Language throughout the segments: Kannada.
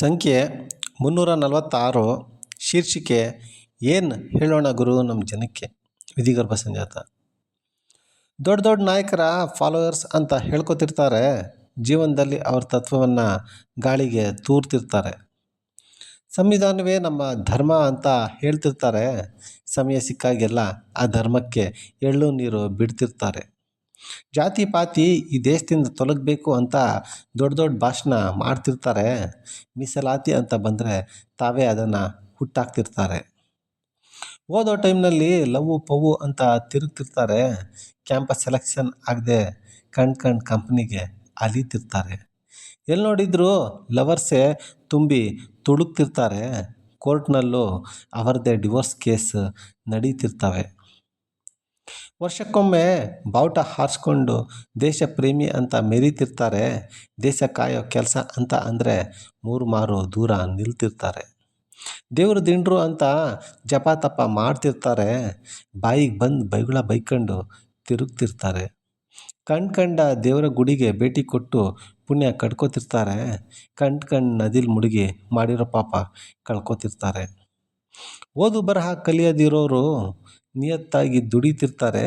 ಸಂಖ್ಯೆ ಮುನ್ನೂರ ನಲವತ್ತಾರು ಶೀರ್ಷಿಕೆ ಏನು ಹೇಳೋಣ ಗುರು ನಮ್ಮ ಜನಕ್ಕೆ? ವಿಧಿಗರ್ಭ ಸಂಜಾತ. ದೊಡ್ಡ ದೊಡ್ಡ ನಾಯಕರ ಫಾಲೋವರ್ಸ್ ಅಂತ ಹೇಳ್ಕೊತಿರ್ತಾರೆ. ಜೀವನದಲ್ಲಿ ಅವ್ರ ತತ್ವವನ್ನು ಗಾಳಿಗೆ ತೂರ್ತಿರ್ತಾರೆ. ಸಂವಿಧಾನವೇ ನಮ್ಮ ಧರ್ಮ ಅಂತ ಹೇಳ್ತಿರ್ತಾರೆ. ಸಮಯ ಸಿಕ್ಕಾಗೆಲ್ಲ ಆ ಧರ್ಮಕ್ಕೆ ಎಳ್ಳು ನೀರು ಬಿಡ್ತಿರ್ತಾರೆ. ಜಾತಿ ಪಾತಿ ಈ ದೇಶದಿಂದ ತೊಲಗಬೇಕು ಅಂತ ದೊಡ್ಡ ದೊಡ್ಡ ಭಾಷಣ ಮಾಡ್ತಿರ್ತಾರೆ. ಮೀಸಲಾತಿ ಅಂತ ಬಂದರೆ ತಾವೇ ಅದನ್ನು ಹುಟ್ಟಾಕ್ತಿರ್ತಾರೆ. ಓದೋ ಟೈಮ್ನಲ್ಲಿ ಲವ್ವು ಪವ್ ಅಂತ ತಿರುಗ್ತಿರ್ತಾರೆ. ಕ್ಯಾಂಪಸ್ ಸೆಲೆಕ್ಷನ್ ಆಗದೆ ಕಣ್ ಕಣ್ ಕಂಪ್ನಿಗೆ ಅಲೀತಿರ್ತಾರೆ. ಎಲ್ಲಿ ನೋಡಿದ್ರು ಲವರ್ಸೇ ತುಂಬಿ ತುಳುಕ್ತಿರ್ತಾರೆ ಕೋರ್ಟ್ನಲ್ಲೂ ಅವರದೇ ಡಿವೋರ್ಸ್ ಕೇಸ್ ನಡೀತಿರ್ತವೆ. ವರ್ಷಕ್ಕೊಮ್ಮೆ ಬಾವುಟ ಹಾರಿಸ್ಕೊಂಡು ದೇಶ ಪ್ರೇಮಿ ಅಂತ ಮೆರೀತಿರ್ತಾರೆ, ದೇಶ ಕಾಯೋ ಕೆಲಸ ಅಂತ ಅಂದರೆ ಮೂರು ಮಾರು ದೂರ ನಿಲ್ತಿರ್ತಾರೆ. ದೇವರು ದಿಂಡ್ರು ಅಂತ ಜಪ ತಪ ಮಾಡ್ತಿರ್ತಾರೆ, ಬಾಯಿಗೆ ಬಂದು ಬೈಗುಳ ಬೈಕೊಂಡು ತಿರುಗ್ತಿರ್ತಾರೆ. ಕಣ್ ಕಂಡ ದೇವರ ಗುಡಿಗೆ ಭೇಟಿ ಕೊಟ್ಟು ಪುಣ್ಯ ಕಟ್ಕೋತಿರ್ತಾರೆ ಕಣ್ ಕಣ್ ನದಿಲಿ ಮುಡುಗಿ ಮಾಡಿರೋ ಪಾಪ ಕಳ್ಕೊತಿರ್ತಾರೆ. ಓದು ಬರಹ ಕಲಿಯದಿರೋರು ನಿಯತ್ತಾಗಿ ದುಡಿತಿರ್ತಾರೆ.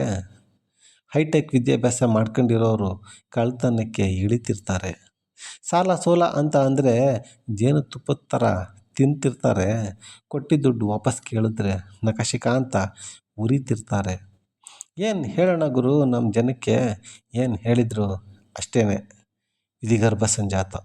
ಹೈಟೆಕ್ ವಿದ್ಯಾಭ್ಯಾಸ ಮಾಡ್ಕೊಂಡಿರೋರು ಕಳ್ತನಕ್ಕೆ ಇಳಿತಿರ್ತಾರೆ. ಸಾಲ ಸೋಲ ಅಂತ ಅಂದರೆ ಜೇನುತುಪ್ಪದ ಥರ ತಿಂತಿರ್ತಾರೆ. ಕೊಟ್ಟಿದ್ದ ದುಡ್ಡು ವಾಪಸ್ ಕೇಳಿದ್ರೆ ನಕಶಿಕಾಂತ ಅಂತ ಉರಿತಿರ್ತಾರೆ. ಏನು ಹೇಳೋಣ ಗುರು ನಮ್ಮ ಜನಕ್ಕೆ? ಏನು ಹೇಳಿದರು? ಅಷ್ಟೇ ವಿಧಿಗರ್ಭ ಸಂಜಾತ.